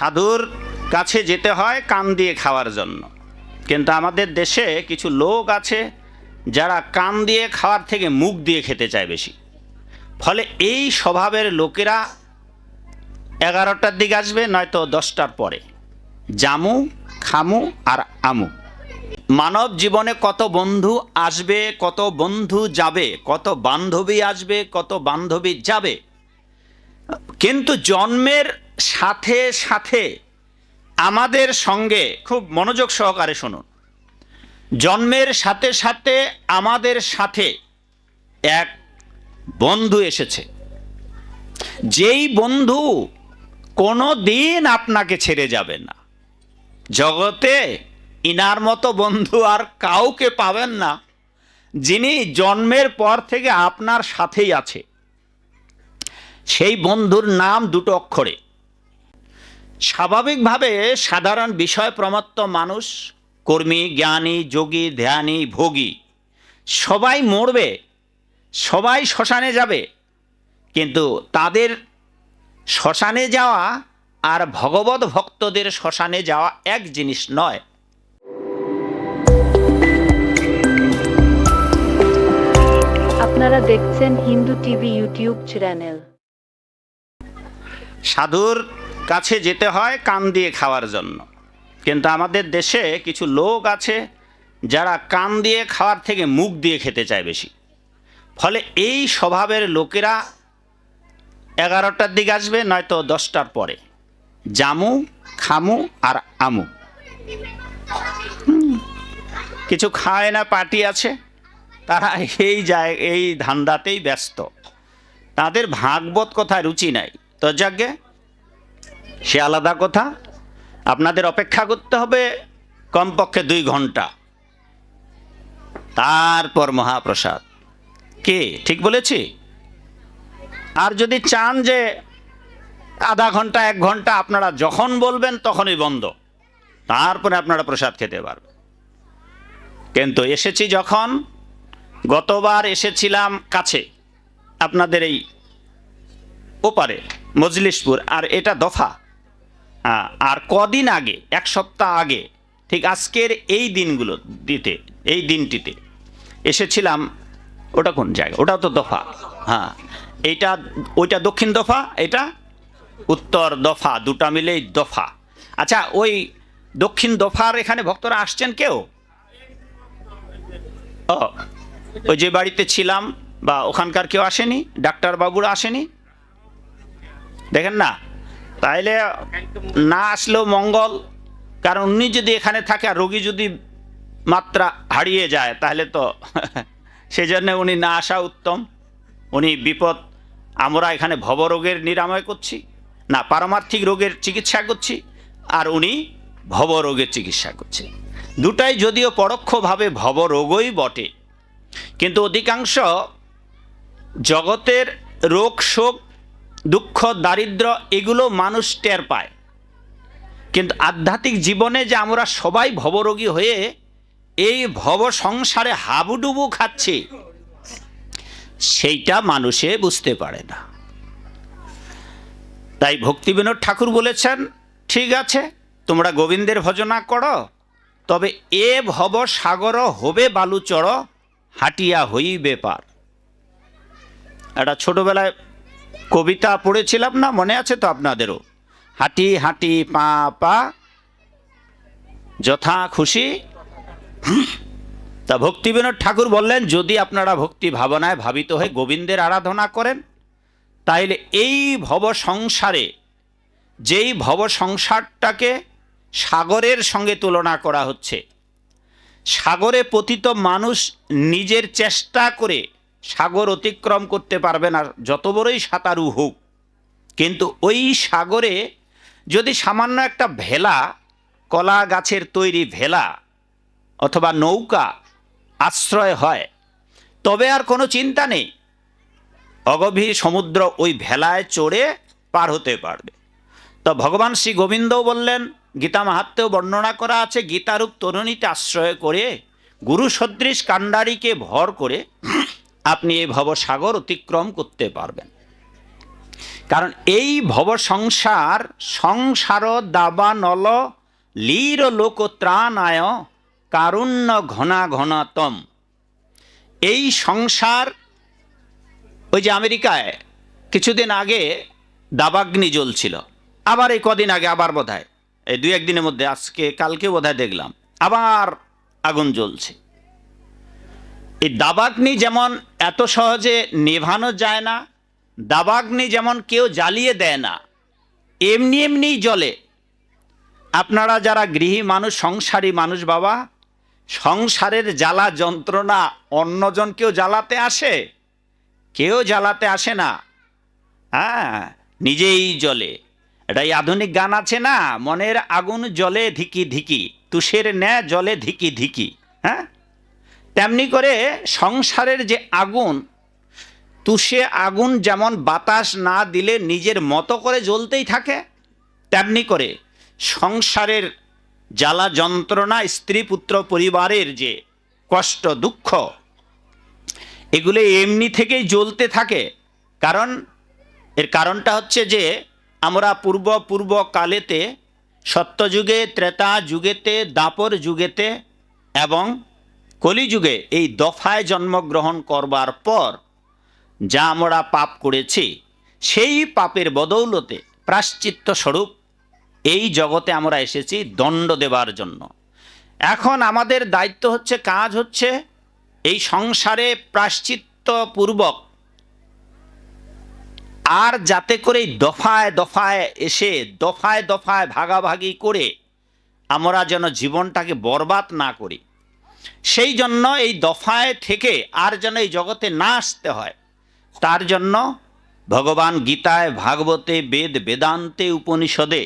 সাধুর কাছে যেতে হয় কান দিয়ে খাওয়ার জন্য। কিন্তু আমাদের দেশে কিছু লোক আছে যারা কান দিয়ে খাওয়ার থেকে মুখ দিয়ে খেতে চায় বেশি। ফলে এই স্বভাবের লোকেরা এগারোটার দিকে আসবে, নয়তো দশটার পরে। জামু, খামু আর আমু। মানব জীবনে কত বন্ধু আসবে, কত বন্ধু যাবে, কত বান্ধবী আসবে, কত বান্ধবী যাবে। কিন্তু জন্মের সাথে সাথে আমাদের সঙ্গে খুব মনোযোগ সহকারে শুনুন। জন্মের সাথে সাথে আমাদের সাথে এক বন্ধু এসেছে। যেই বন্ধু কোনো দিন আপনাকে ছেড়ে যাবে না। জগতে ইনার মতো বন্ধু আর কাউকে পাবেন না, যিনি জন্মের পর থেকে আপনার সাথেই আছে। সেই বন্ধুর নাম দুটো অক্ষরে। স্বাভাবিকভাবে সাধারণ বিষয় প্রমত্ত মানুষ কর্মী জ্ঞানী যোগী ধ্যানী ভোগী সবাই মরবে সবাই শ্মশানে যাবে। কিন্তু তাদের শ্মশানে যাওয়া আর ভগবত ভক্তদের শ্মশানে যাওয়া এক জিনিস নয়। আপনারা দেখছেন হিন্দু টিভি ইউটিউব চ্যানেল। সাধুর কাছে যেতে হয় কান দিয়ে খাওয়ার জন্য। কিন্তু আমাদের দেশে কিছু লোক আছে যারা কান দিয়ে খাওয়ার থেকে মুখ দিয়ে খেতে চায় বেশি। ফলে এই স্বভাবের লোকেরা এগারোটার দিকে আসবে, নয়তো দশটার পরে। জামু, খামু আর আমু। কিছু খায় না, পার্টি আছে। তারা এই যায়, এই ধান্দাতেই ব্যস্ত। তাদের ভাগবত কথায় রুচি নাই। তো যাকে সে আলাদা কথা। আপনাদের অপেক্ষা করতে হবে কমপক্ষে দুই ঘণ্টা। তারপর মহাপ্রসাদ। কে? ঠিক বলেছি? আর যদি চান যে আধা ঘণ্টা, এক ঘণ্টা আপনারা যখন বলবেন তখনই বন্ধ। তারপরে আপনারা প্রসাদ খেতে পারবেন। কিন্তু এসেছি যখন, গতবার এসেছিলাম কাছে, আপনাদের এই ওপারে, মজলিশপুর, আর এটা দফা। আর কদিন আগে, এক সপ্তাহ আগে, ঠিক আজকের এই দিনগুলো দিতে, এই দিনটিতে এসেছিলাম, ওটা কোন জায়গা? ওটাও তো দফা হ্যাঁ। এইটা, ওইটা দক্ষিণ দফা, এটা উত্তর দফা, দুটা মিলেই দফা। আচ্ছা ওই দক্ষিণ দফার এখানে ভক্তরা আসছেন কেউ? ও, ওই যে বাড়িতে ছিলাম, বা ওখানকার কেউ আসেনি? ডাক্তারবাবুরা আসেনি? দেখেন না তাইলে না আসলেও মঙ্গল, কারণ উনি যদি এখানে থাকে আর রোগী যদি মাত্রা হারিয়ে যায়, তাহলে তো সেজন্য উনি না আসা উত্তম। উনি বিপদ, আমরা এখানে ভবরোগের নিরাময় করছি, না পারমার্থিক রোগের চিকিৎসা করছি, আর উনি ভবরোগের চিকিৎসা করছে। দুটাই যদিও পরোক্ষভাবে ভবরোগই বটে, কিন্তু অধিকাংশ জগতের রোগ শোক দুঃখ, দারিদ্র, এগুলো মানুষ টের পায়। কিন্তু আধ্যাত্মিক জীবনে যে আমরা সবাই ভবরোগী হয়ে এই ভব সংসারে হাবুডুবু খাচ্ছি, সেইটা মানুষে বুঝতে পারে না। তাই ভক্তিবিনোদ ঠাকুর বলেছেন, ঠিক আছে, তোমরা গোবিন্দের ভজনা করো, তবে এ ভব সাগর হবে বালুচর, হাটিয়া হইবে পার। একটা ছোটবেলায় কবিতা পড়েছিলাম না, মনে আছে তো আপনাদেরও? হাঁটি হাঁটি, পা পা। যথা খুশি। তা ভক্তিবিনোদ ঠাকুর বললেন, যদি আপনারা ভক্তি ভাবনায় ভাবিত হয়ে গোবিন্দের আরাধনা করেন, তাইলে এই ভব সংসারে, যেই ভব সংসারটাকে সাগরের সঙ্গে তুলনা করা হচ্ছে, সাগরে পতিত মানুষ নিজের চেষ্টা করে সাগর অতিক্রম করতে পারবে না, যত বড়ই সাঁতারু হোক। কিন্তু ওই সাগরে যদি সামান্য একটা ভেলা, কলা গাছের তৈরি ভেলা অথবা নৌকা আশ্রয় হয়, তবে আর কোনো চিন্তা নেই। অগভীর সমুদ্র ওই ভেলায় চড়ে পার হতে পারবে। তো ভগবান শ্রী গোবিন্দও বললেন, গীতা মাহাত্মেও বর্ণনা করা আছে, গীতারূপ তরুণীতে আশ্রয় করে গুরু সদৃশ কাণ্ডারিকে ভর করে আপনি এই ভবসাগর অতিক্রম করতে পারবেন। কারণ এই ভব সংসার সংসার দাবা নল, লীর লোক ত্রাণায়, কারুণ্য ঘনা ঘনাতম। এই সংসার, ওই যে আমেরিকায় কিছুদিন আগে দাবাগ্নি জ্বলছিল। আবার এই কদিন আগে, আবার বোধহয়। এই দুই একদিনের মধ্যে, আজকে, কালকে বোধহয় দেখলাম। আবার আগুন জ্বলছে। এই দাবাগ্নি যেমন এত সহজে নেভানো যায় না, দাবাগ্নি যেমন কেউ জ্বালিয়ে দেয় না, এমনি এমনি জ্বলে। আপনারা যারা গৃহী মানুষ, সংসারী মানুষ বাবা, সংসারের জ্বালা যন্ত্রণা অন্যজন কেউ জ্বালাতে আসে? কেউ জ্বালাতে আসে না। হ্যাঁ নিজেই জ্বলে। এটাই আধুনিক গান আছে না? মনের আগুন জলে ধিকি ধিকি, তুষের ন্যায় জলে ধিকি ধিকি। হ্যাঁ? তেমনি করে সংসারের যে আগুন, তুষে আগুন যেমন বাতাস না দিলে নিজের মতো করে জ্বলতেই থাকে, তেমনি করে সংসারের জ্বালা যন্ত্রণা, স্ত্রী পুত্র পরিবারের যে কষ্ট, দুঃখ, এগুলো এমনি থেকেই জ্বলতে থাকে। কারণ, এর কারণটা হচ্ছে যে আমরা পূর্ব পূর্ব কালেতে সত্যযুগে ত্রেতা যুগেতে দাপর যুগেতে এবং কলিযুগে এই দফায় জন্মগ্রহণ করবার পর যা আমরা পাপ করেছি, সেই পাপের বদৌলতে প্রাশ্চিত্য স্বরূপ এই জগতে আমরা এসেছি দণ্ড দেবার জন্য। এখন আমাদের দায়িত্ব হচ্ছে, কাজ হচ্ছে এই সংসারে প্রাশ্চিত্য পূর্বক আর যাতে করে দফায় দফায় এসে, দফায় দফায় ভাগাভাগি করে আমরা যেন জীবনটাকে বরবাদ না করি। সেই জন্য এই দফায় থেকে আর যেন এই জগতে না আসতে হয়। তার জন্য ভগবান গীতায় ভাগবতে বেদ বেদান্তে উপনিষদে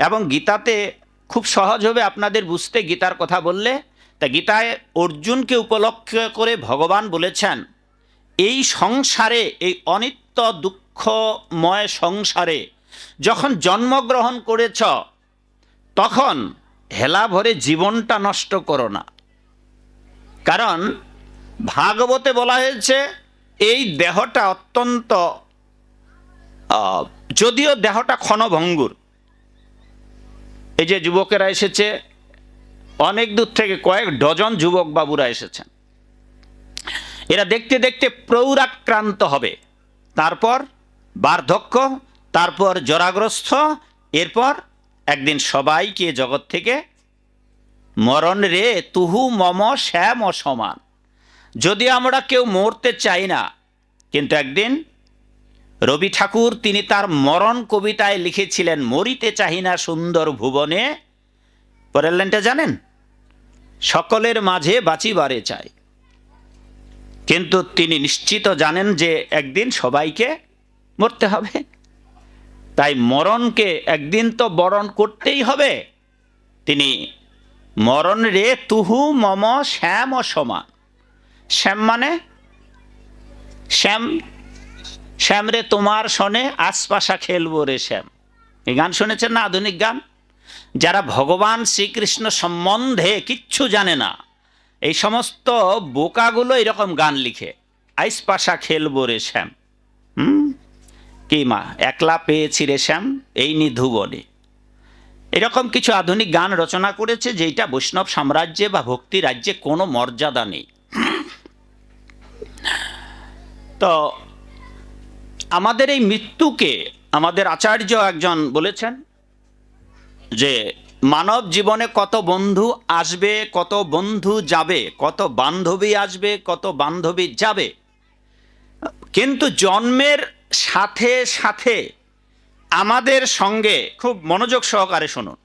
এবং গীতাতে খুব সহজ হবে আপনাদের বুঝতে গীতার কথা বললে, তা গীতায় অর্জুনকে উপলক্ষ করে ভগবান বলেছেন, এই সংসারে, এই অনিত্য দুঃখময় সংসারে যখন জন্মগ্রহণ করেছ, তখন হেলা ভরে জীবনটা নষ্ট করো না। কারণ ভাগবতে বলা হয়েছে, এই দেহটা অত্যন্ত যদিও দেহটা ক্ষণভঙ্গুর। এই যে যুবকেরা এসেছে, অনেক দূর থেকে কয়েক ডজন যুবক বাবুরা এসেছেন। এরা দেখতে দেখতে প্রৌরাক্রান্ত হবে। তারপর বার্ধক্য, তারপর জরাগ্রস্ত এরপর একদিন সবাইকে জগৎ থেকে মরণ রে, তুহু মম শ্যাম সমান। যদি আমরা কেউ মরতে চাই না, কিন্তু একদিন রবি ঠাকুর তিনি তার মরণ কবিতায় লিখেছিলেন, মরিতে চাহি না সুন্দর ভুবনে। পরের লাইনটা জানেন? সকলের মাঝে বাঁচিবারে চাই। কিন্তু তিনি নিশ্চিত জানেন যে একদিন সবাইকে মরতে হবে। তাই মরণকে একদিন তো বরণ করতেই হবে। তিনি মরণ রে তুহু মম শ্যাম সমান। শ্যাম মানে? শ্যাম শ্যাম রে তোমার শোনে, আশপাশা খেলব রে শ্যাম। এই গান শুনেছেন না আধুনিক গান? যারা ভগবান শ্রীকৃষ্ণ সম্বন্ধে কিচ্ছু জানে না, এই সমস্ত বোকাগুলো এরকম গান লিখে আইস পাশা খেলব রে শ্যাম। হুম? কি মা, একলা পেয়েছি রে শ্যাম, এই নিধুবনে এরকম কিছু আধুনিক গান রচনা করেছে যেটা বৈষ্ণব সাম্রাজ্যে বা ভক্তি রাজ্যে কোনো মর্যাদা নেই। তো আমাদের এই মৃত্যুকে আমাদের আচার্য একজন বলেছেন যে মানব জীবনে কত বন্ধু আসবে, কত বন্ধু যাবে, কত বান্ধবী আসবে, কত বান্ধবী যাবে। কিন্তু জন্মের সাথে সাথে আমাদের সঙ্গে খুব মনোযোগ সহকারে শুনুন।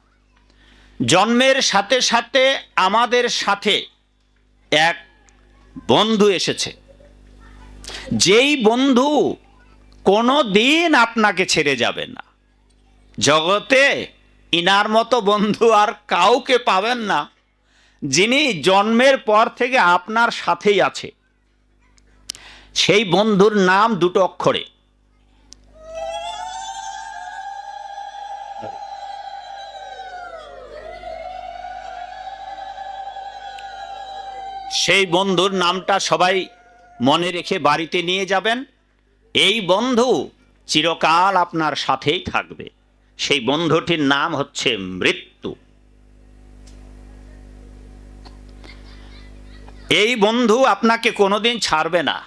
জন্মের সাথে সাথে আমাদের সাথে এক বন্ধু এসেছে। যেই বন্ধু কোনো দিন আপনাকে ছেড়ে যাবে না। জগতে ইনার মতো বন্ধু আর কাউকে পাবেন না, যিনি জন্মের পর থেকে আপনার সাথেই আছে। সেই বন্ধুর নাম দুটো অক্ষরে। সেই বন্ধুর নামটা সবাই মনে রেখে বাড়িতে নিয়ে যাবেন। এই বন্ধু চিরকাল আপনার সাথেই থাকবে। সেই বন্ধুটির নাম হচ্ছে মৃত্যু। এই বন্ধু আপনাকে কোনোদিন ছাড়বে না।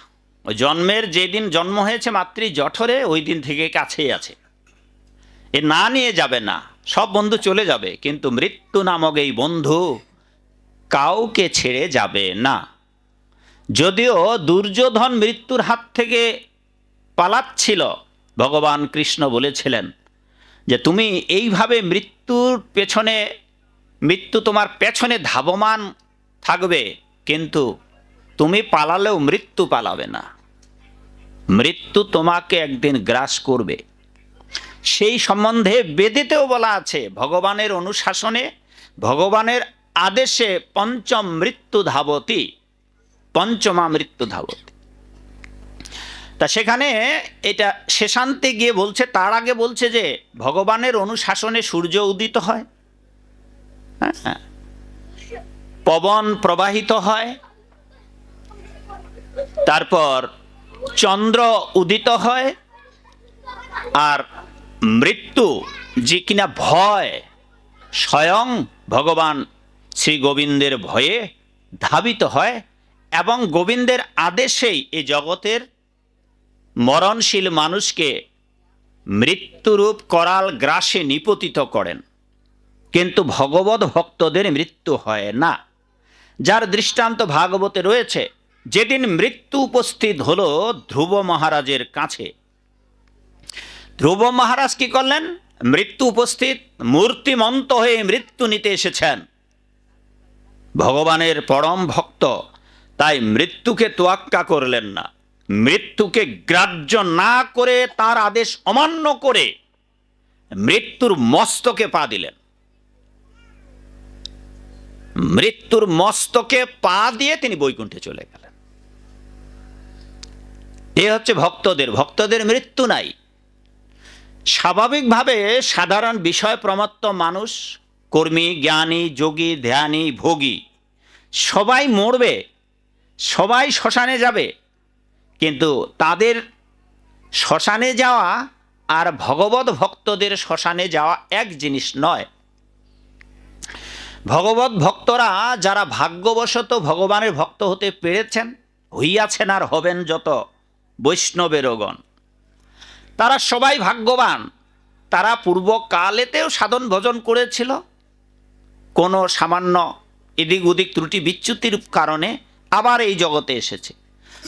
জন্মের যেদিন জন্ম হয়েছে মাতৃ জঠরে, ওই দিন থেকে কাছেই আছে। এ না নিয়ে যাবে না, সব বন্ধু চলে যাবে, কিন্তু মৃত্যু নামক এই বন্ধু কাউকে ছেড়ে যাবে না। যদিও দুর্যোধন মৃত্যুর হাত থেকে পালাচ্ছিল, ভগবান কৃষ্ণ বলেছিলেন যে, তুমি এইভাবে মৃত্যুর পেছনে, মৃত্যু তোমার পেছনে ধাবমান থাকবে, কিন্তু তুমি পালালেও মৃত্যু পালাবে না। মৃত্যু তোমাকে একদিন গ্রাস করবে। সেই সম্বন্ধে বেদেতেও বলা আছে, ভগবানের অনুশাসনে ভগবানের আদেশে পঞ্চম মৃত্যু ধাবতী, পঞ্চমা মৃত্যু ধাবতী। তা সেখানে এটা শেষান্তে গিয়ে বলছে, তার আগে বলছে যে ভগবানের অনুশাসনে সূর্য উদিত হয় হ্যাঁ? পবন প্রবাহিত হয়, তারপর চন্দ্র উদিত হয়, আর মৃত্যু যে কিনা ভয়, স্বয়ং ভগবান শ্রী গোবিন্দের ভয়ে ধাবিত হয় এবং গোবিন্দের আদেশেই এই জগতের মরণশীল মানুষকে মৃত্যুরূপ করাল গ্রাসে নিপতিত করেন। কিন্তু ভগবত ভক্তদের মৃত্যু হয় না। যার দৃষ্টান্ত ভাগবতে রয়েছে, যেদিন মৃত্যু উপস্থিত হলো ধ্রুব মহারাজের কাছে। ধ্রুব মহারাজ কি করলেন? মৃত্যু উপস্থিত মূর্তিমন্ত হয়ে মৃত্যু নিতে এসেছেন। ভগবানের পরম ভক্ত, তাই মৃত্যুকে তোয়াক্কা করলেন না। মৃত্যুকে গ্রাহ্য না করে তার আদেশ অমান্য করে মৃত্যুর মস্তকে পা দিলেন। মৃত্যুর মস্তকে পা দিয়ে তিনি বৈকুণ্ঠে চলে গেলেন। এ হচ্ছে ভক্তদের ভক্তদের মৃত্যু নাই। স্বাভাবিকভাবে সাধারণ বিষয় প্রমত্ত মানুষ কর্মী, জ্ঞানী, যোগী, ধ্যানী, ভোগী। সবাই মরবে, সবাই শ্মশানে যাবে, কিন্তু তাদের শ্মশানে যাওয়া আর ভগবত ভক্তদের শ্মশানে যাওয়া এক জিনিস নয়। ভগবত ভক্তরা যারা ভাগ্যবশত ভগবানের ভক্ত হতে পেরেছেন, হইয়াছেন আর হবেন যত বৈষ্ণবেরগণ। তারা সবাই ভাগ্যবান। তারা পূর্বকালেতেও সাধন ভজন করেছিল কোনো সামান্য এদিক ওদিক ত্রুটি বিচ্যুতির কারণে আবার এই জগতে এসেছে।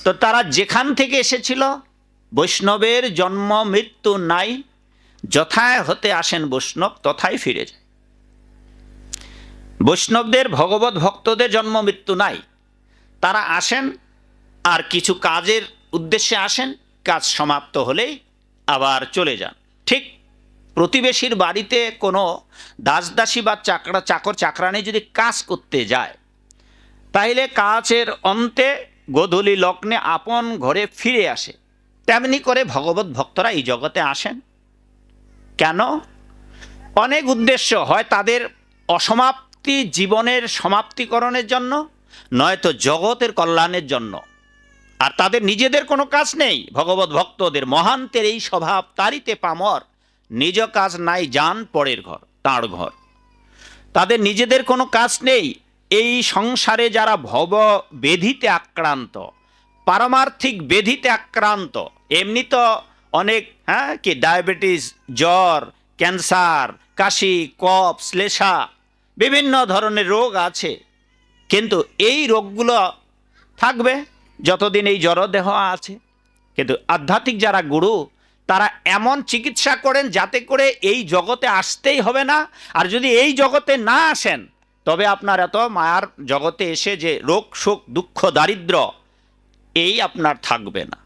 তো তারা যেখান থেকে এসেছিল, বৈষ্ণবের জন্ম, মৃত্যু নাই, যথায় হতে আসেন বৈষ্ণব তথাই ফিরে যায়। বৈষ্ণবদের, ভগবত ভক্তদের জন্ম, মৃত্যু নাই। তারা আসেন, আর কিছু কাজের উদ্দেশ্যে আসেন, কাজ সমাপ্ত হলেই আবার চলে যান। ঠিক প্রতিবেশীর বাড়িতে কোনো দাসদাসী বা চাকরা চাকর চাকরানি যদি কাজ করতে যায়, তাইলে কাজের অন্তে গোধূলি লগ্নে আপন ঘরে ফিরে আসে। তেমনি করে ভগবত ভক্তরা এই জগতে আসেন। কেন? অনেক উদ্দেশ্য হয় তাদের অসমাপ্তি জীবনের সমাপ্তিকরণের জন্য, নয়তো জগতের কল্যাণের জন্য। আর তাদের নিজেদের কোনো কাজ নেই। ভগবত ভক্তদের মহান্তের এই স্বভাব তারিতে পামর নিজ কাজ নাই যান পরের ঘর, তাঁর ঘর। তাদের নিজেদের কোনো কাজ নেই। এই সংসারে যারা ভব বেধিতে আক্রান্ত, পারমার্থিক বেধিতে আক্রান্ত, এমনি তো অনেক হ্যাঁ কি ডায়াবেটিস, জ্বর, ক্যান্সার, কাশি, কফ, শ্লেষা, বিভিন্ন ধরনের রোগ আছে। কিন্তু এই রোগগুলো থাকবে যতদিন এই জড়দেহ আছে। কিন্তু আধ্যাত্মিক যারা গুরু তারা এমন চিকিৎসা করেন যাতে করে এই জগতে আসতেই হবে না। আর যদি এই জগতে না আসেন, তবে আপনার এত মায়ার জগতে এসে যে রোগ, শোক, দুঃখ, দারিদ্র, এই আপনার থাকবে না।